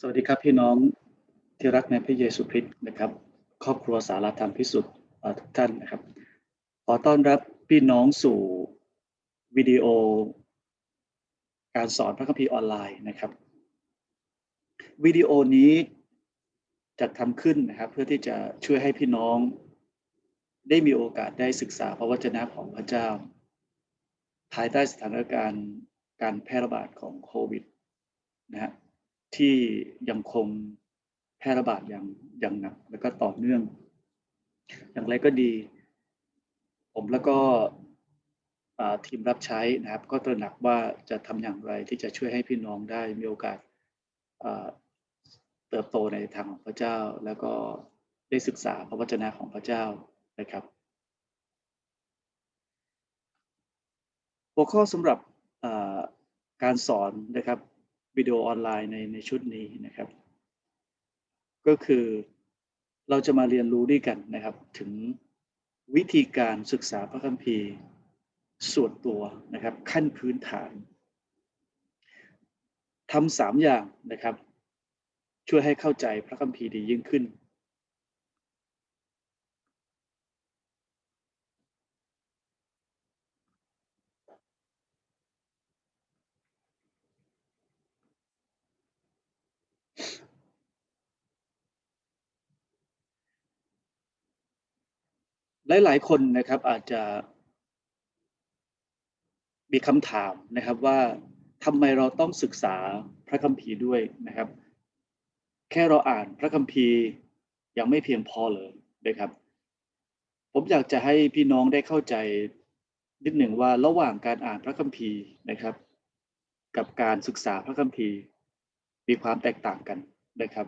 สวัสดีครับพี่น้องที่รักในพระเยซูคริสต์นะครับ ครอบครัวสารธรรมพิสุทธิ์ทุกท่านนะครับ ขอต้อนรับพี่น้องสู่วิดีโอ การสอนพระคัมภีร์ออนไลน์นะครับวิดีโอนี้จัดทำขึ้นนะครับเพื่อที่จะช่วยให้พี่น้อง ได้มีโอกาสได้ศึกษาพระวจนะของพระเจ้า ภายใต้สถานการณ์การแพร่ระบาดของโควิดนะฮะ ที่ยังคงแพร่ระบาดอย่างอย่างหนักแล้วก็ต่อเนื่อง อย่างไรก็ดี ผมแล้วก็ทีมรับใช้นะครับ ก็ตระหนักว่าจะทำอย่างไรที่จะช่วยให้พี่น้องได้มีโอกาสเติบโตในทางของพระเจ้า แล้วก็ได้ศึกษาพระวจนะของพระเจ้านะครับ หัวข้อสำหรับการสอนนะครับ วิดีโอออนไลน์ในในชุดนี้นะครับ ก็คือเราจะมาเรียนรู้ด้วยกันนะครับ ถึงวิธีการศึกษาพระคัมภีร์ส่วนตัวนะครับ ขั้นพื้นฐานทำสามอย่างนะครับ ช่วยให้เข้าใจพระคัมภีร์ดียิ่งขึ้น หลายๆคนนะครับอาจจะมีคำถามนะครับว่าทำไมเราต้องศึกษาพระคัมภีร์ด้วยนะครับ แค่เราอ่านพระคัมภีร์ยังไม่เพียงพอเลยนะครับ ผมอยากจะให้พี่น้องได้เข้าใจนิดหนึ่งว่าระหว่างการอ่านพระคัมภีร์นะครับ กับการศึกษาพระคัมภีร์มีความแตกต่างกันนะครับ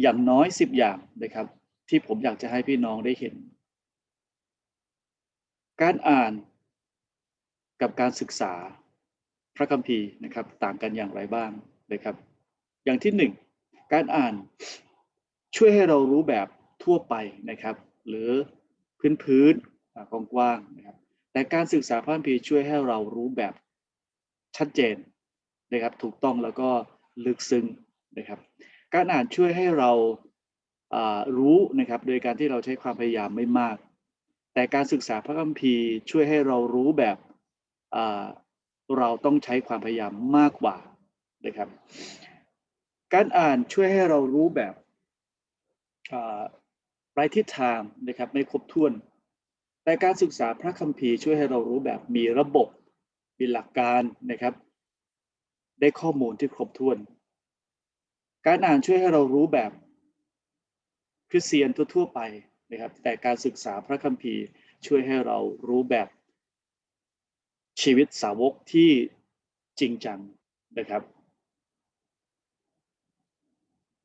อย่างน้อยสิบอย่างนะครับ ที่ผมอยากจะให้พี่น้องได้เห็น การอ่านกับการศึกษาพระคัมภีร์นะครับ ต่างกันอย่างไรบ้างนะครับ อย่างที่หนึ่งการอ่านช่วยให้เรารู้แบบทั่วไปนะครับ หรือพื้นพื้นๆกว้างๆนะครับ แต่การศึกษาพระคัมภีร์ช่วยให้เรารู้แบบชัดเจนนะครับ ถูกต้องแล้วก็ลึกซึ้งนะครับ การอ่านช่วยให้เรารู้นะครับ โดยการที่เราใช้ความพยายามไม่มาก แต่การศึกษาพระคัมภีร์ช่วยให้เรารู้แบบเราต้องใช้ความพยายามมากกว่านะครับ การอ่านช่วยให้เรารู้แบบไร้ทิศทางนะครับไม่ครบถ้วน แต่การศึกษาพระคัมภีร์ช่วยให้เรารู้แบบมีระบบมีหลักการนะครับ ได้ข้อมูลที่ครบถ้วน การอ่านช่วยให้เรารู้แบบคริสเตียนทั่วๆไป นะครับแต่การศึกษาพระคัมภีร์ช่วยให้เรารู้แบบชีวิตสาวกที่จริงจังนะครับ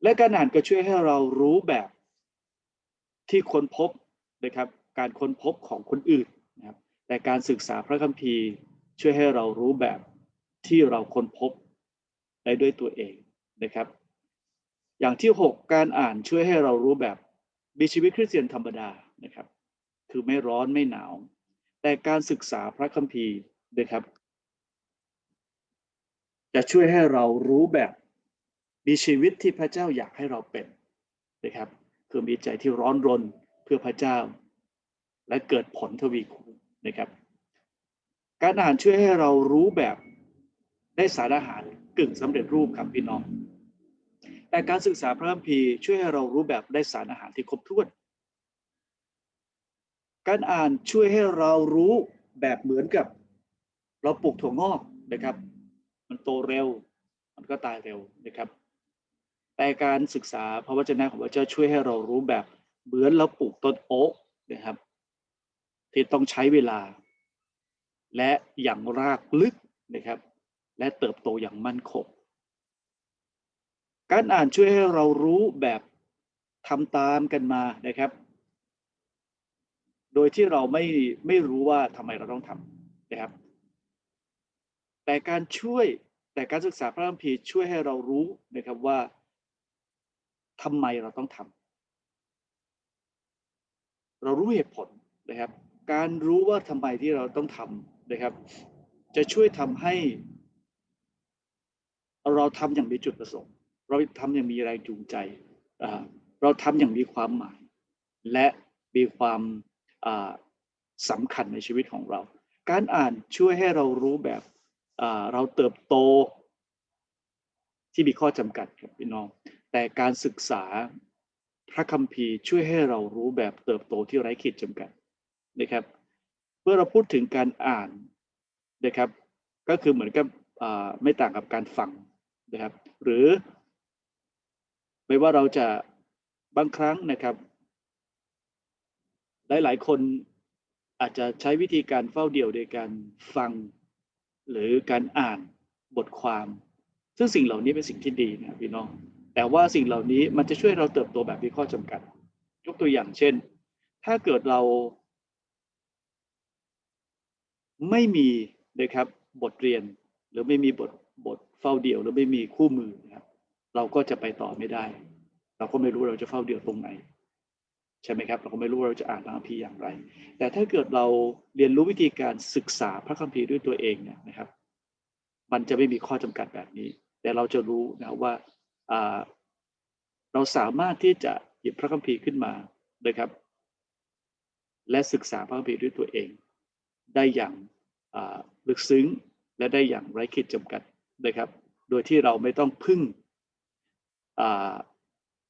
และการอ่านก็ช่วยให้เรารู้แบบที่ค้นพบนะครับการค้นพบของคนอื่นนะครับแต่การศึกษาพระคัมภีร์ช่วยให้เรารู้แบบที่เราค้นพบได้ด้วยตัวเองนะครับ อย่างที่ 6 การอ่านช่วยให้เรารู้แบบ มีชีวิตคริสเตียนธรรมดานะครับ คือไม่ร้อนไม่หนาว แต่การศึกษาพระคัมภีร์นะครับ จะช่วยให้เรารู้แบบมีชีวิตที่พระเจ้าอยากให้เราเป็นนะครับ คือมีใจที่ร้อนรนเพื่อพระเจ้า และเกิดผลทวีคูณนะครับ การอ่านช่วยให้เรารู้แบบได้สารอาหารกึ่งสำเร็จรูปครับพี่น้อง แต่การศึกษาพระคัมภีร์ช่วยให้เรารู้แบบได้สารอาหารที่ครบถ้วน การอ่านช่วยให้เรารู้แบบเหมือนกับ เราปลูกถั่วงอกนะครับ มันโตเร็ว มันก็ตายเร็วนะครับ แต่การศึกษาพระวจนะของพระเจ้าช่วยให้เรารู้แบบเหมือนเราปลูกต้นโอ๊กนะครับ ที่ต้องใช้เวลา และอย่างรากลึกนะครับ และเติบโตอย่างมั่นคง การอ่านช่วยให้เรารู้แบบทำตามกันมานะครับ โดยที่เราไม่ไม่รู้ว่าทำไมเราต้องทำนะครับ แต่การช่วยแต่การศึกษาพระคัมภีร์ช่วยให้เรารู้นะครับว่าทำไมเราต้องทำเรารู้เหตุผลนะครับ การรู้ว่าทำไมที่เราต้องทำนะครับ จะช่วยทำให้ เราทำอย่างมีจุดประสงค์ เราทำอย่างมีแรงจูงใจ เราทำอย่างมีความหมาย และมีความอ่าสำคัญในชีวิตของเรา การอ่านช่วยให้เรารู้แบบเราเติบโตที่มีข้อจำกัดครับพี่น้อง แต่การศึกษาพระคัมภีร์ช่วยให้เรารู้แบบเติบโตที่ไร้ขีดจำกัดนะครับเมื่อเราพูดถึงการอ่านนะครับ ก็คือเหมือนกับไม่ต่างกับการฟังนะครับ หรือ ไม่ว่าเราจะบางครั้งนะครับ หลาย ๆ คนอาจจะใช้วิธีการเฝ้าเดี่ยวโดยการฟัง หรือการอ่านบทความ ซึ่งสิ่งเหล่านี้เป็นสิ่งที่ดีนะพี่น้อง แต่ว่าสิ่งเหล่านี้มันจะช่วยเราเติบโตแบบมีข้อจำกัด ยกตัวอย่างเช่น ถ้าเกิดเรา ไม่มีนะครับบทเรียนหรือไม่มีบทบทเฝ้าเดี่ยวหรือไม่มีคู่มือนะครับ เราก็จะไปต่อไม่ได้ เราก็ไม่รู้เราจะเฝ้าเดี่ยวตรงไหน ใช่ไหมครับ เราก็ไม่รู้ว่าเราจะอ่านพระคัมภีร์อย่างไร แต่ถ้าเกิดเราเรียนรู้วิธีการศึกษาพระคัมภีร์ด้วยตัวเองเนี่ยนะครับ มันจะไม่มีข้อจำกัดแบบนี้ แต่เราจะรู้นะว่าเราสามารถที่จะหยิบพระคัมภีร์ขึ้นมานะครับ และศึกษาพระคัมภีร์ด้วยตัวเอง ได้อย่างลึกซึ้งและได้อย่างไร้ขีดจำกัดนะครับ โดยที่เราไม่ต้องพึ่ง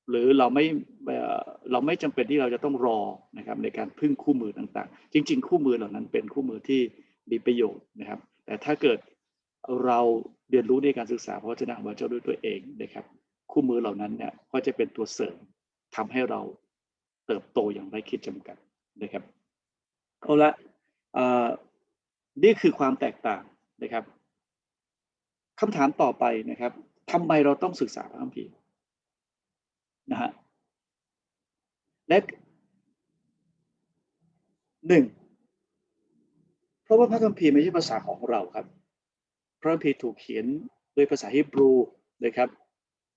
หรือเราไม่เราไม่จำเป็นที่เราจะต้องรอนะครับในการพึ่งคู่มือต่างๆ จริง ๆ คู่มือเหล่านั้นเป็นคู่มือที่มีประโยชน์นะครับ แต่ถ้าเกิดเราเรียนรู้ในการศึกษาพระวจนะของพระเจ้าด้วยตัวเองนะครับ คู่มือเหล่านั้นเนี่ยก็จะเป็นตัวเสริมทำให้เราเติบโตอย่างไร้ขีดจำกัดนะครับเอาละนี่คือความแตกต่างนะครับคำถามต่อไปนะครับทำไมเราต้องศึกษาพระคัมภีร์ นะฮะและหนึ่งเพราะว่าพระคัมภีร์ไม่ใช่ภาษาของเราครับ พระคัมภีร์ถูกเขียนด้วยภาษาฮีบรูนะครับ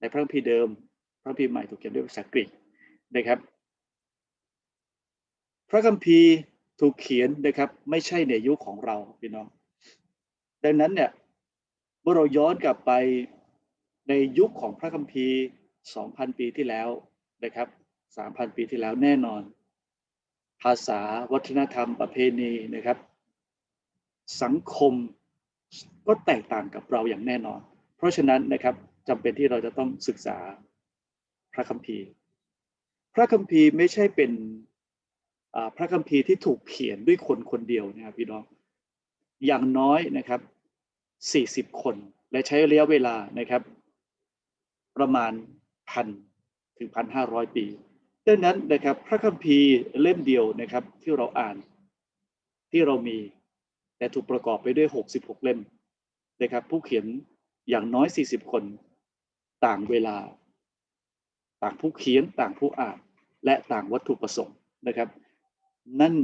ในพระคัมภีร์เดิม พระคัมภีร์ใหม่ถูกเขียนด้วยภาษากรีกนะครับ พระคัมภีร์ถูกเขียนนะครับ ไม่ใช่ในยุคของเราพี่น้อง ดังนั้นเนี่ยเมื่อเราย้อนกลับไปในยุคของพระคัมภีร์ 2,000 ปีที่แล้วนะครับ 3,000 ปีที่แล้วแน่นอน ภาษาวัฒนธรรมประเพณีนะครับ สังคมก็แตกต่างกับเราอย่างแน่นอน เพราะฉะนั้นนะครับจำเป็นที่เราจะต้องศึกษาพระคัมภีร์ พระคัมภีร์ไม่ใช่เป็นพระคัมภีร์ที่ถูกเขียนด้วยคนคนเดียวนะครับพี่น้องอย่างน้อยนะครับ 40 คน และใช้ระยะเวลานะครับ ประมาณ พันถึงพันห้าร้อยปีดังนั้นนะครับพระคัมภีร์เล่มเดียวนะครับที่เราอ่านที่เรามี แต่ถูกประกอบไปด้วย 66 เล่มนะครับผู้เขียนอย่างน้อย 40 คน ต่างเวลา ต่างผู้เขียนต่างผู้อ่าน และต่างวัตถุประสงค์นะครับ นั่น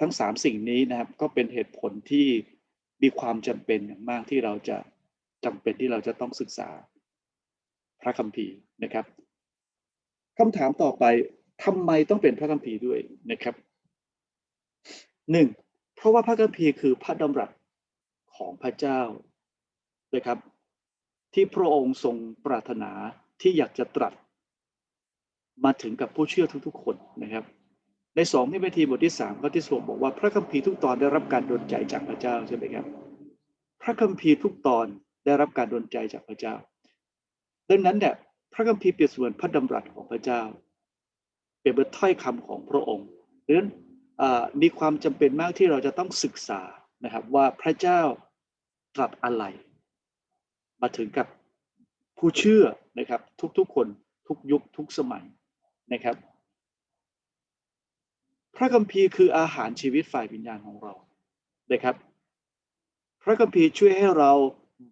ทั้งสามสิ่งนี้นะครับก็เป็นเหตุผลที่มีความจำเป็นอย่างมากที่เราจะจำเป็นที่เราจะต้องศึกษา พระคัมภีร์นะครับคำถามต่อไปทำไมต้องเป็นพระคัมภีร์ด้วยนะครับหนึ่งเพราะว่าพระคัมภีร์คือพระดำรัสของพระเจ้านะครับ ที่พระองค์ทรงปรารถนาที่อยากจะตรัส มาถึงกับผู้เชื่อทุกๆ คนนะครับ ในสองนิเวทีบทที่สามข้อที่สองบอกว่าพระคัมภีร์ทุกตอนได้รับการดลใจจากพระเจ้าใช่ไหมครับ พระคัมภีร์ทุกตอนได้รับการดลใจจากพระเจ้า ดังนั้นเนี่ยพระคัมภีร์เปรียบเสมือนพระดำรัสของพระเจ้า เปรียบเหมือนถ้อยคำของพระองค์ดังนั้นมีความจำเป็นมากที่เราจะต้องศึกษานะครับว่าพระเจ้าตรัสอะไร มาถึงกับผู้เชื่อนะครับทุกๆคนทุกยุคทุกสมัยนะครับ พระคัมภีร์คืออาหารชีวิตฝ่ายวิญญาณของเรานะครับ พระคัมภีร์ช่วยให้เรา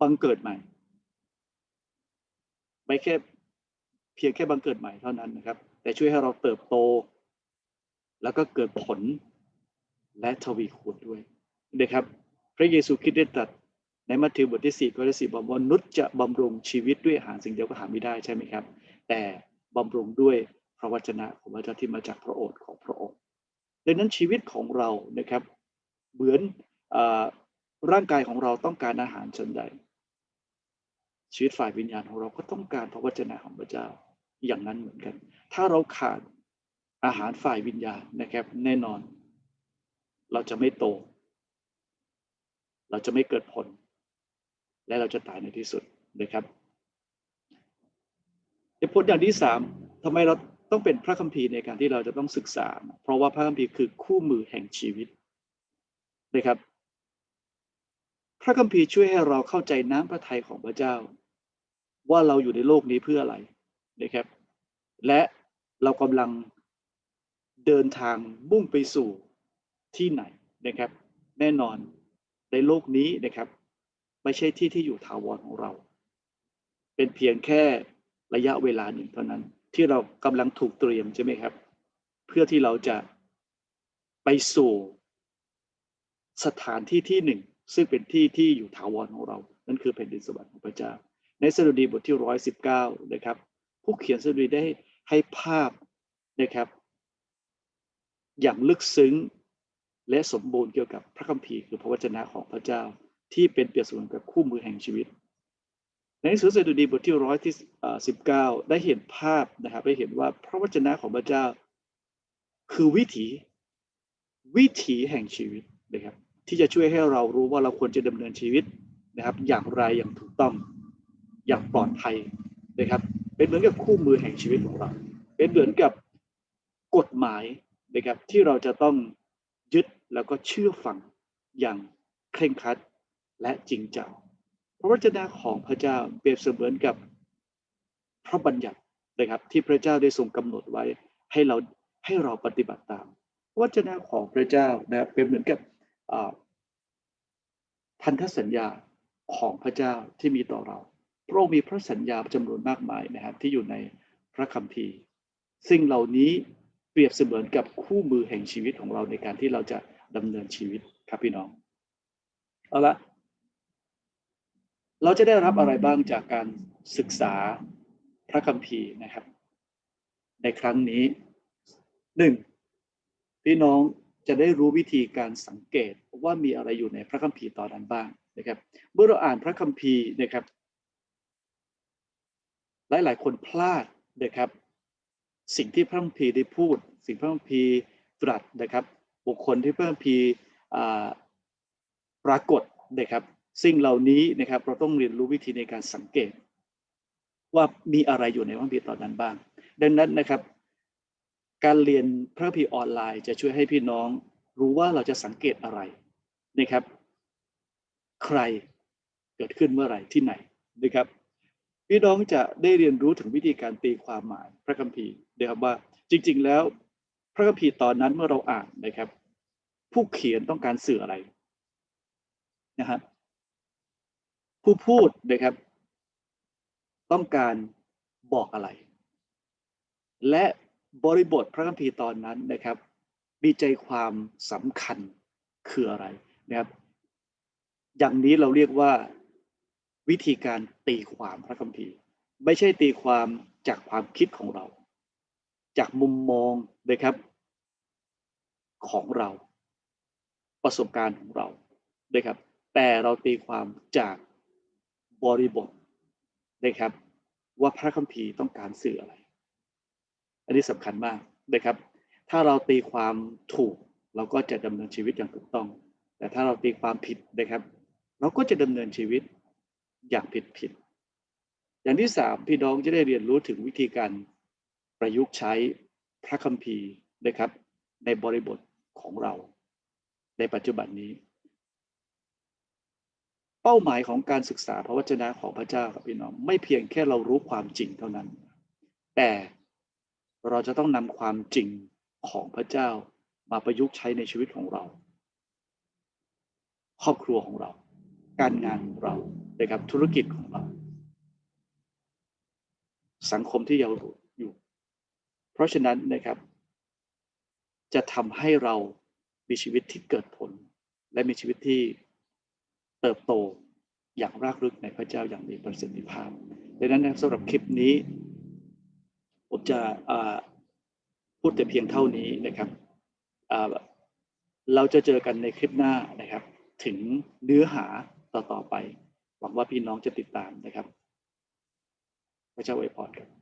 บังเกิดใหม่ ไม่แค่เพียงแค่บังเกิดใหม่เท่านั้นนะครับ แต่ช่วยให้เราเติบโต แล้วก็เกิดผลและทวีคูณด้วยนะครับ พระเยซูคริสต์ได้ตรัสในมัทธิวบทที่4ข้อที่4บอกว่านุษย์จะบำรุงชีวิตด้วยอาหารสิ่งเดียวก็หาไม่ได้ใช่ไหมครับ แต่บำรุงด้วยพระวจนะของพระเจ้าที่มาจากพระโอษฐ์ของพระองค์ดังนั้นชีวิตของเรานะครับเหมือนอร่างกายของเราต้องการอาหารชนใด ชีวิตฝ่ายวิญญาณของเราก็ต้องการพระวจนะของพระเจ้าอย่างนั้นเหมือนกัน ถ้าเราขาดอาหารฝ่ายวิญญาณนะครับแน่นอน เราจะไม่โต เราจะไม่เกิดผล และเราจะตายในที่สุดนะครับเหตุผลอย่างที่สามทำไมเราต้องเป็นพระคัมภีร์ในการที่เราจะต้องศึกษา เพราะว่าพระคัมภีร์คือคู่มือแห่งชีวิตนะครับ พระคัมภีร์ช่วยให้เราเข้าใจน้ำพระทัยของพระเจ้า ว่าเราอยู่ในโลกนี้เพื่ออะไรนะครับ และเรากำลังเดินทางมุ่งไปสู่ที่ไหนนะครับ แน่นอนในโลกนี้นะครับ ไม่ใช่ที่ที่อยู่ถาวรของเรา เป็นเพียงแค่ระยะเวลาหนึ่งเท่านั้น ที่เรากำลังถูกเตรียมใช่ไหมครับ เพื่อที่เราจะไปสู่สถานที่ที่หนึ่ง ซึ่งเป็นที่ที่อยู่ถาวรของเรา นั่นคือแผ่นดินสวรรค์ของพระเจ้า ในสดุดีบทที่ร้อยสิบเก้านะครับ ผู้เขียนสดุดีได้ให้ภาพนะครับ อย่างลึกซึ้งและสมบูรณ์เกี่ยวกับพระคัมภีร์คือพระวจนะของพระเจ้าที่เป็นเปรียบเสมือนกับคู่มือแห่งชีวิต ในหนังสือสดุดีบทที่ร้อยที่สิบเก้าได้เห็นภาพนะครับได้เห็นว่าพระวจนะของพระเจ้า คือวิถีวิถีแห่งชีวิตนะครับ ที่จะช่วยให้เรารู้ว่าเราควรจะดำเนินชีวิตนะครับ อย่างไรอย่างถูกต้อง อย่างปลอดภัยนะครับ เป็นเหมือนกับคู่มือแห่งชีวิตของเรา เป็นเหมือนกับกฎหมายนะครับที่เราจะต้องยึดแล้วก็เชื่อฟังอย่างเคร่งครัดและจริงจังพระวจนะของพระเจ้าเปรียบเสมือนกับพระบัญญัตินะครับ ที่พระเจ้าได้ทรงกำหนดไว้ให้เราให้เราปฏิบัติตามพระวจนะของพระเจ้านะครับเป็นเหมือนกับพันธสัญญาของพระเจ้าที่มีต่อเรา พระองค์มีพระสัญญาจำนวนมากมายนะครับที่อยู่ในพระคัมภีร์สิ่งเหล่านี้เปรียบเสมือนกับคู่มือแห่งชีวิตของเราในการที่เราจะดำเนินชีวิตครับพี่น้อง เอาละเราจะได้รับอะไรบ้างจากการศึกษาพระคัมภีร์นะครับ ในครั้งนี้หนึ่งพี่น้องจะได้รู้วิธีการสังเกตว่ามีอะไรอยู่ในพระคัมภีร์ตอนนั้นบ้างนะครับ เมื่อเราอ่านพระคัมภีร์นะครับ หลายๆคนพลาดนะครับ สิ่งที่พระคัมภีร์ได้พูด สิ่งพระคัมภีร์ตรัสนะครับ บุคคลที่พระคัมภีร์ปรากฏนะครับ สิ่งเหล่านี้นะครับเราต้องเรียนรู้วิธีในการสังเกต ว่ามีอะไรอยู่ในพระคัมภีร์ตอนนั้นบ้าง ดังนั้นนะครับ การเรียนพระคัมภีร์ออนไลน์จะช่วยให้พี่น้องรู้ว่าเราจะสังเกตอะไรนะครับ ใครเกิดขึ้นเมื่อไหร่ที่ไหนนะครับ พี่น้องจะได้เรียนรู้ถึงวิธีการตีความหมายพระคัมภีร์นะครับว่าจริง ๆ แล้ว พระคัมภีร์ตอนนั้นเมื่อเราอ่านนะครับ ผู้เขียนต้องการสื่ออะไรนะครับผู้พูดนะครับ ต้องการบอกอะไร และบริบทพระคัมภีร์ตอนนั้นนะครับ มีใจความสำคัญคืออะไรนะครับ อย่างนี้เราเรียกว่า วิธีการตีความพระคัมภีร์ ไม่ใช่ตีความจากความคิดของเรา จากมุมมองนะครับ ของเรา ประสบการณ์ของเรานะครับ แต่เราตีความจากบริบทนะครับ ว่าพระคัมภีร์ต้องการสื่ออะไร อันนี้สำคัญมากนะครับ ถ้าเราตีความถูกเราก็จะดำเนินชีวิตอย่างถูกต้อง แต่ถ้าเราตีความผิดนะครับ เราก็จะดำเนินชีวิต อย่างผิดผิด อย่างที่สามพี่น้องจะได้เรียนรู้ถึงวิธีการประยุกต์ใช้พระคัมภีร์นะครับ ในบริบทของเรา ในปัจจุบันนี้ เป้าหมายของการศึกษาพระวจนะของพระเจ้าครับพี่น้องไม่เพียงแค่เรารู้ความจริงเท่านั้น แต่เราจะต้องนำความจริงของพระเจ้ามาประยุกต์ใช้ในชีวิตของเรา ครอบครัวของเรา การงานของเรานะครับธุรกิจของเรา สังคมที่เราอยู่ เพราะฉะนั้นนะครับ จะทำให้เรามีชีวิตที่เกิดผล และมีชีวิตที่เติบโตอย่างรากลึกในพระเจ้าอย่างมีประสิทธิภาพดังนั้นสำหรับคลิปนี้ผมจะพูดแต่เพียงเท่านี้นะครับเราจะเจอกันในคลิปหน้านะครับ ถึงเนื้อหา ต่อๆไป หวังว่าพี่น้องจะติดตามนะครับพระเจ้าอวยพรครับ